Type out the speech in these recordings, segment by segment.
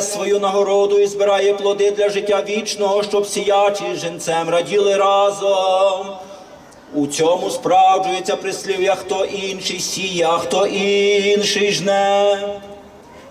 свою нагороду і збирає плоди для життя вічного, щоб сіячі з женцем раділи разом. У цьому справджується прислів'я, хто інший сіє, а хто інший жне.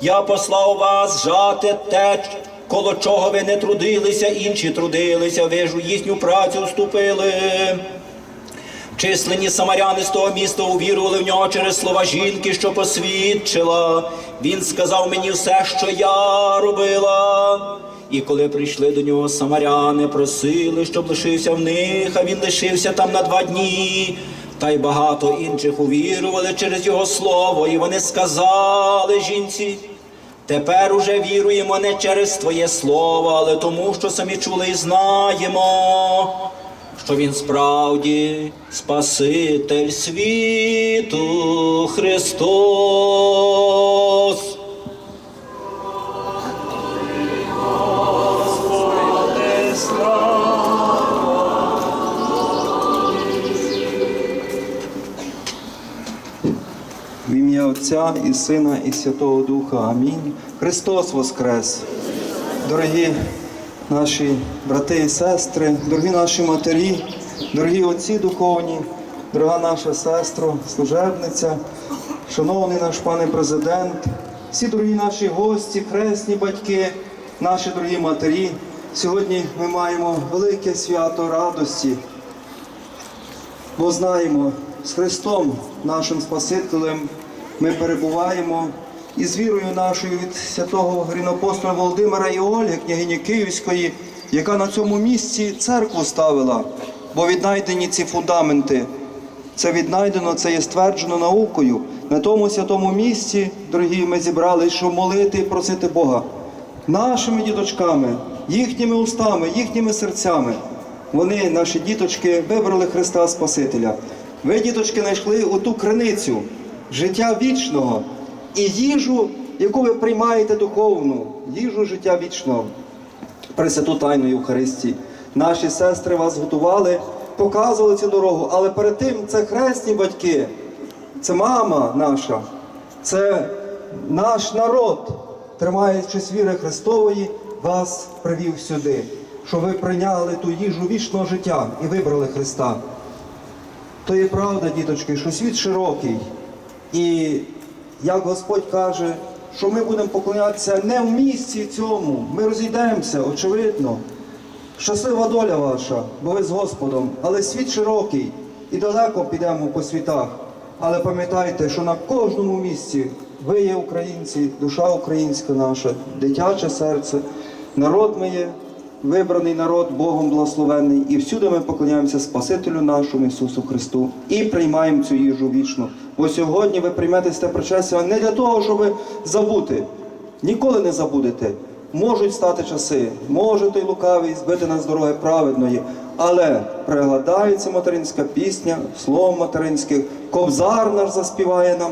Я послав вас жати те, коло чого ви не трудилися, інші трудилися, ви ж у їхню працю вступили. Численні самаряни з того міста увірували в нього через слова жінки, що посвідчила. Він сказав мені все, що я робила. І коли прийшли до нього самаряни, просили, щоб лишився в них, а він лишився там на два дні. Та й багато інших увірували через його слово, і вони сказали жінці. Тепер уже віруємо не через Твоє слово, але тому, що самі чули і знаємо, що Він справді Спаситель світу Христос. В ім'я Отця і Сина, і Святого Духа. Амінь. Христос Воскрес! Дорогі наші брати і сестри, дорогі наші матері, дорогі отці духовні, дорога наша сестро, служебниця, шановний наш пане президент, всі дорогі наші гості, хресні батьки, наші дорогі матері. Сьогодні ми маємо велике свято радості, Бо знаємо, з Христом, нашим Спасителем, ми перебуваємо і з вірою нашою від святого Грінопостола Володимира і Ольги, княгині Київської, яка на цьому місці церкву ставила, бо віднайдені ці фундаменти. Це віднайдено, це є стверджено наукою. На тому святому місці, дорогі, ми зібрали, щоб молити і просити Бога нашими діточками, їхніми устами, їхніми серцями. Вони, наші діточки, вибрали Христа Спасителя. Ви, діточки, знайшли оту криницю життя вічного і їжу, яку ви приймаєте духовну, їжу життя вічного. Пресвяту Тайну Євхаристії. Наші сестри вас готували, показували цю дорогу, але перед тим це хресні батьки, це мама наша, це наш народ, тримаючись віри Христової, вас привів сюди, щоб ви прийняли ту їжу вічного життя і вибрали Христа. То є правда, діточки, що світ широкий. І як Господь каже, що ми будемо поклонятися не в місці цьому, ми розійдемося, очевидно. Щаслива доля ваша, бо ви з Господом, але світ широкий і далеко підемо по світах. Але пам'ятайте, що на кожному місці ви є українці, душа українська наша, дитяче серце, народ ми є, вибраний народ, Богом благословений, і всюди ми поклоняємося Спасителю нашому Ісусу Христу і приймаємо цю їжу вічно. Бо сьогодні ви приймете те причастя не для того, щоб забути. Ніколи не забудете. Можуть стати часи, може той лукавий збити нас з дороги праведної, але пригадається материнська пісня, слово материнське, кобзар наш заспіває нам,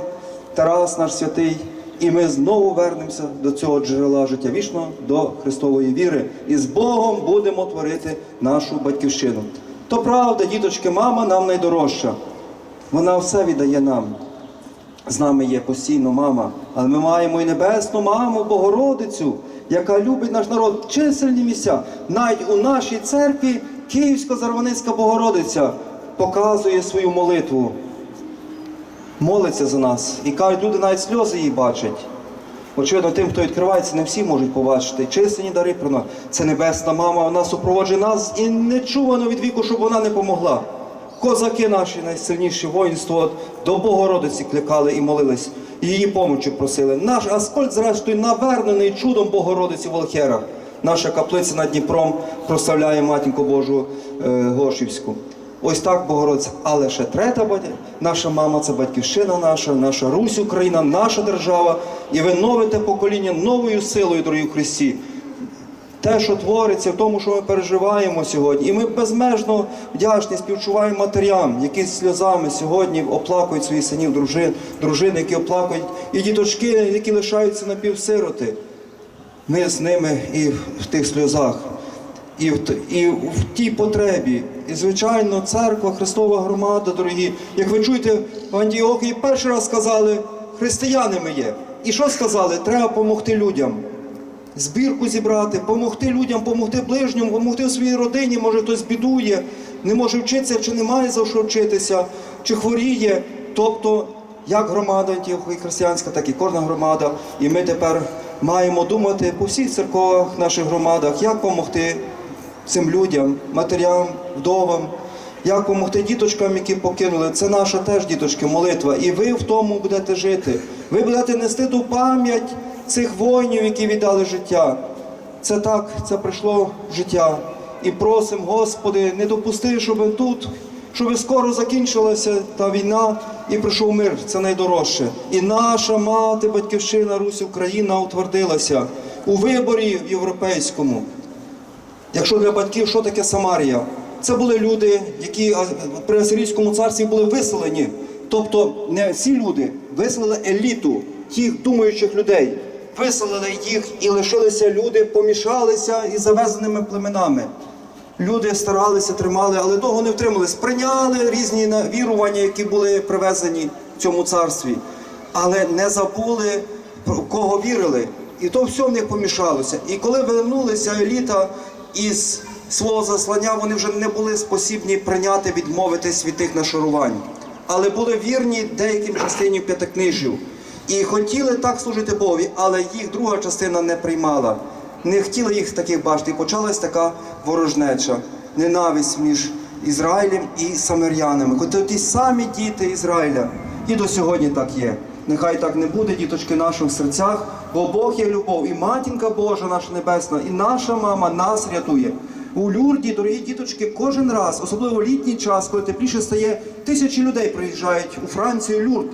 Тарас наш святий, і ми знову вернемося до цього джерела життя вічного, до Христової віри, і з Богом будемо творити нашу батьківщину. То правда, діточки, мама нам найдорожча. Вона все віддає нам. З нами є постійно мама, але ми маємо і небесну маму, Богородицю, яка любить наш народ чисельні місця. Навіть у нашій церкві Київсько-Зарваницька Богородиця показує свою молитву, молиться за нас. І кажуть, люди навіть сльози її бачать. Очевидно, тим, хто відкривається, не всі можуть побачити. Численні дари про нас. Це небесна мама, вона супроводжує нас і не чувано від віку, щоб вона не помогла. Козаки наші найсильніші воїнство до Богородиці кликали і молились, її помочі просили. Наш Аскольд, зрештою, навернений чудом Богородиці в Волхерах. Наша каплиця над Дніпром прославляє матінку Божу е, Гошівську. Ось так Богородиця. Але ще третя наша мама це батьківщина наша, наша Русь, Україна, наша держава. І ви новите покоління новою силою, дорогі Христі. Те, що твориться в тому, що ми переживаємо сьогодні, і ми безмежно вдячні співчуваємо матерям, які сльозами сьогодні оплакують своїх синів, дружин, дружини, які оплакують, і діточки, які лишаються напівсироти. Ми з ними і в тих сльозах, і в, і в тій потребі. І, звичайно, церква, Христова громада, дорогі. Як ви чуєте, в Антіохії перший раз сказали, християни ми є. І що сказали? Треба допомогти людям. збірку зібрати, допомогти людям, допомогти ближньому, допомогти своїй родині, може хтось бідує, не може вчитися, чи не має за що вчитися, чи хворіє. Тобто, як громада християнська, так і кожна громада. І ми тепер маємо думати по всіх церковах, наших громадах, як допомогти цим людям, матерям, вдовам, як допомогти діточкам, які покинули. Це наша теж діточки, молитва. І ви в тому будете жити. Ви будете нести ту пам'ять цих воїнів, які віддали життя. Це так, це прийшло в життя. І просимо, Господи, не допусти, щоб тут, щоб скоро закінчилася та війна і прийшов мир. Це найдорожче. І наша мати, батьківщина, Русь, Україна утвердилася у виборі в європейському. Якщо для батьків, що таке Самарія? Це були люди, які при Асирійському царстві були виселені. Тобто не всі люди виселили еліту тих думаючих людей. Виселили їх і лишилися люди, помішалися із завезеними племенами. Люди старалися, тримали, але довго не втримались. Прийняли різні вірування, які були привезені в цьому царстві, але не забули, про кого вірили. І то все в них помішалося. І коли вернулися еліта із свого заслання, вони вже не були спосібні прийняти, відмовитись від тих нашарувань. Але були вірні деяким частині п'ятикнижів. І хотіли так служити Богові, але їх друга частина не приймала. Не хотіли їх таких бачити. І почалась така ворожнеча, ненависть між Ізраїлем і самарянами. Хоча ті самі діти Ізраїля. І до сьогодні так є. Нехай так не буде, діточки, в наших серцях, бо Бог є любов, і матінка Божа наша небесна, і наша мама нас рятує. У Люрді, дорогі діточки, кожен раз, особливо літній час, коли тепліше стає, тисячі людей приїжджають у Францію Люрд.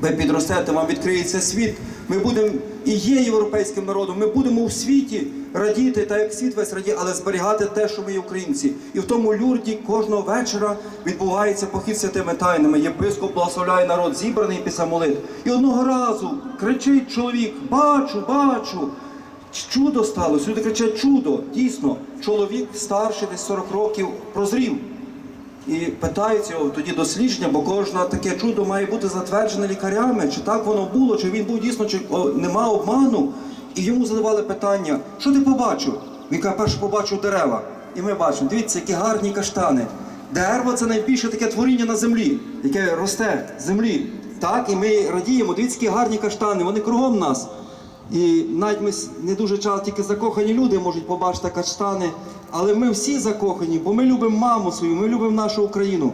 Ви підростете, вам відкриється світ. Ми будемо і є європейським народом. Ми будемо у світі радіти, так як світ весь радіє, але зберігати те, що ми є українці. І в тому люрді кожного вечора відбувається похід святими тайнами. Єпископ благословляє народ зібраний після молитв. І одного разу кричить чоловік: Бачу, бачу. Чудо сталося. Люди кричать чудо. Дійсно, чоловік старший, десь 40 років, прозрів. І питаються тоді дослідження, бо кожне таке чудо має бути затверджене лікарями, чи так воно було, чи він був дійсно, чи нема обману. І йому задавали питання, що ти побачив? Він каже, перше побачив дерева. І ми бачимо, дивіться, які гарні каштани. Дерево це найбільше таке творіння на землі, яке росте з землі. Так, і ми радіємо, дивіться, які гарні каштани, вони кругом нас. І навіть ми не дуже часто тільки закохані люди можуть побачити каштани, але ми всі закохані, бо ми любимо маму свою, ми любимо нашу Україну.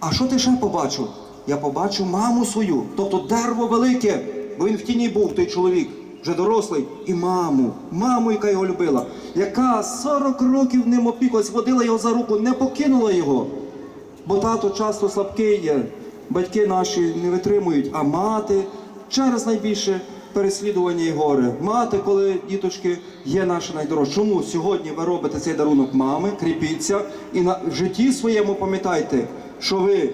А що ти ще побачив? Я побачив маму свою, тобто дерево велике, бо він в тіні був, той чоловік, вже дорослий, і маму, маму, яка його любила, яка 40 років ним опікувалась, водила його за руку, не покинула його. Бо тато часто слабкий є, батьки наші не витримують, а мати через найбільше переслідування і горе. Мати, коли діточки є наша найдорожча. Чому сьогодні ви робите цей дарунок мами, кріпіться і на в житті своєму пам'ятайте, що ви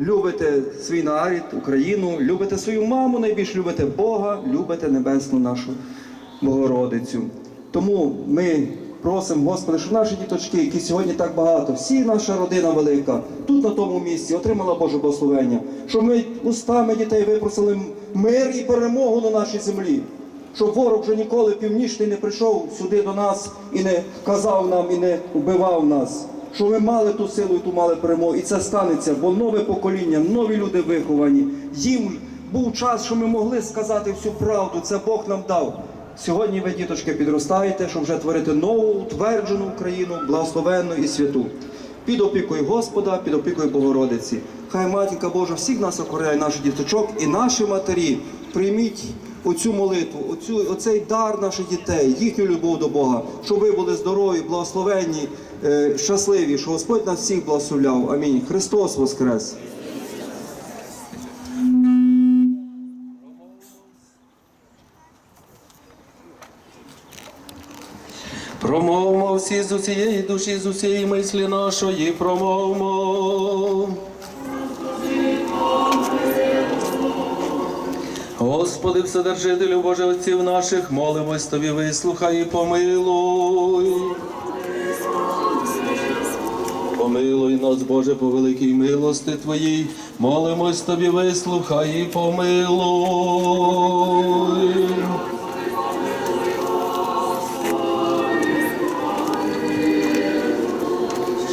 любите свій нарід, Україну, любите свою маму, найбільше любите Бога, любите небесну нашу Богородицю. Тому ми просимо, Господи, щоб наші діточки, які сьогодні так багато, всі наша родина велика, тут на тому місці отримала Боже благословення, щоб ми устами дітей випросили мир і перемогу на нашій землі. Щоб ворог вже ніколи північний не прийшов сюди до нас і не казав нам, і не вбивав нас. Щоб ми мали ту силу і ту мали перемогу. І це станеться, бо нове покоління, нові люди виховані. Їм був час, що ми могли сказати всю правду. Це Бог нам дав. Сьогодні ви, діточки, підростаєте, щоб вже творити нову, утверджену Україну, благословенну і святу. Під опікою Господа, під опікою Богородиці. Хай Матінка Божа всіх нас охороняє, наших діточок і наші матері. Прийміть оцю молитву, оцю, оцей дар наших дітей, їхню любов до Бога, щоб ви були здорові, благословенні, е, щасливі, що Господь нас всіх благословляв. Амінь. Христос Воскрес! Промовмо всі з усієї душі, з усієї мислі нашої, промовмо. Господи, Вседержителю Боже Отців наших, молимось Тобі, вислухай і помилуй. Помилуй нас, Боже, по великій милости Твоїй, молимось Тобі, вислухай і помилуй.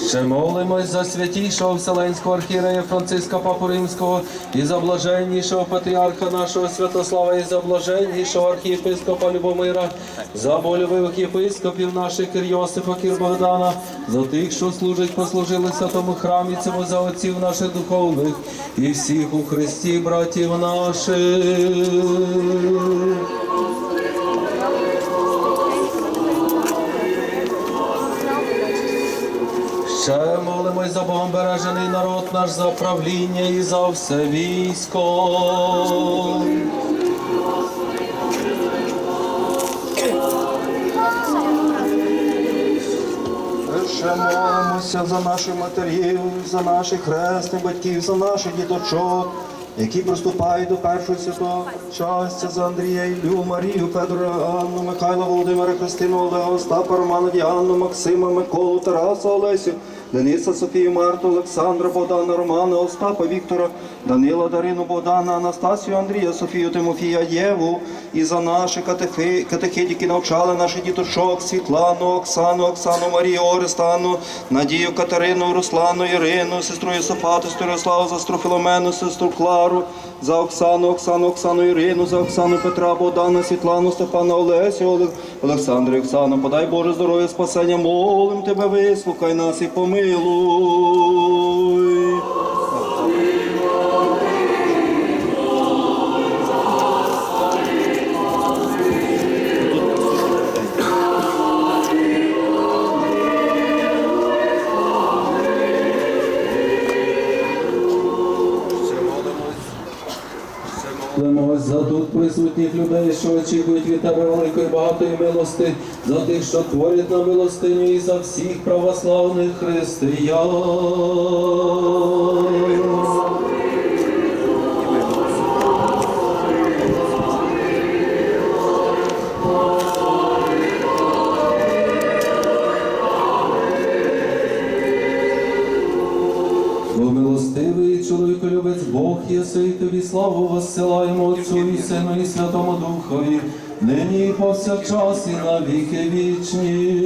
Ще молимось за святішого Вселенського архієрея Франциска Папу Римського і за блаженнішого патріарха нашого Святослава, і за блаженнішого архієпископа Любомира, за больових єпископів наших Кир Йосифа, Богдана, за тих, що служать, послужили святому храмі цьому, за отців наших духовних і всіх у Христі, братів наших. За Богом народ наш за правління і за все військо. Ще молимося за наших матерів, за наших хресних батьків, за наших діточок, які приступають до першого святого щастя за Андрія, Іллю, Марію, Федора, Анну, Михайла, Володимира, Христину, Олега, Остапа, Романа, Діану, Максима, Миколу, Тараса, Олесю, Дениса, Софію, Марту, Олександра, Богдана, Романа, Остапа, Віктора, Данила, Дарину, Богдана, Анастасію, Андрія, Софію, Тимофія, Єву, і за наші катехи, катехи, які навчали наших діточок, Світлану, Оксану, Оксану, Марію, Орестану, Надію, Катерину, Руслану, Ірину, сестру Єсофату, сестру Ярославу, сестру Філомену, сестру Клару, за Оксану, Оксану, Оксану, Ірину, за Оксану Петра, Богдана, Світлану, Степана, Олесю, Олександру, Оксану, подай Боже здоров'я, спасення, молим тебе, вислухай нас і помилуй. За тут присутніх людей, що очікують від тебе великої багатої милости, за тих, що творять на милостиню, і за всіх православних християн. Милостивий чоловіколюбець Бог єси, і тобі славу воссилаємо Отцю і Сину і Святому Духові, нині і повсякчас і на віки вічні.